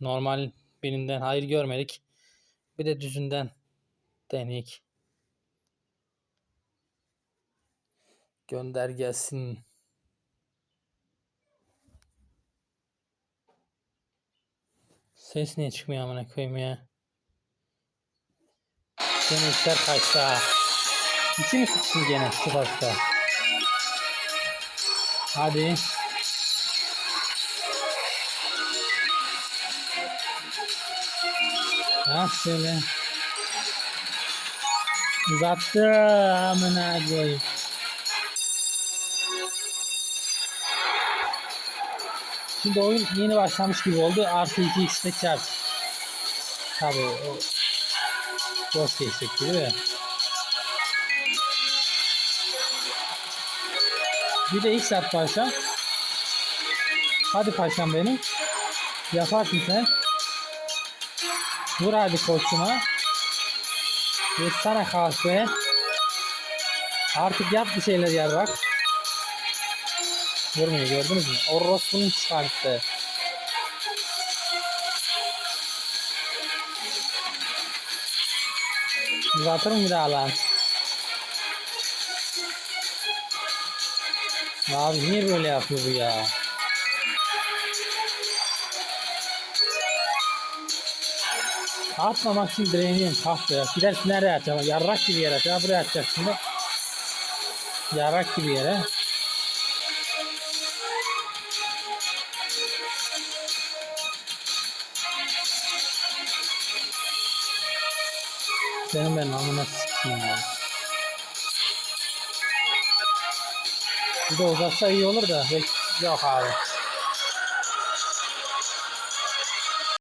Normal birinden hayır görmedik. Bir de düzünden deneyik. Gönder gelsin. Ses niye çıkmıyor amına koyayım ya? Gene işler kaçtı ha. İçi mi tuttun gene Sivas'ta? Hadi. Ha şöyle. Uzattı amına koyayım. Şimdi oyun yeni başlamış gibi oldu. Artı 2 x'de çarp. Tabii o boş geçecek gibi de. Bir de x at paşam. Hadi paşam benim. Yaparsın sen. Vur hadi koçuma. Geçsene kahve. Artık yap bir şeyler yer bak. Vurmuyor gördünüz mü? Orospu'nun çıkarttı. Uzatırım bir daha lan. Abi niye böyle yapıyor bu ya? Atmamak için direniyorum kahve ya. Gidersin nereye atacağım? Yarrak gibi yere atacağım. Buraya atacak şimdi. Yarrak gibi yere. Senin ben amına sikeyim ya. Bir de uzatsa iyi olur da. Yok abi.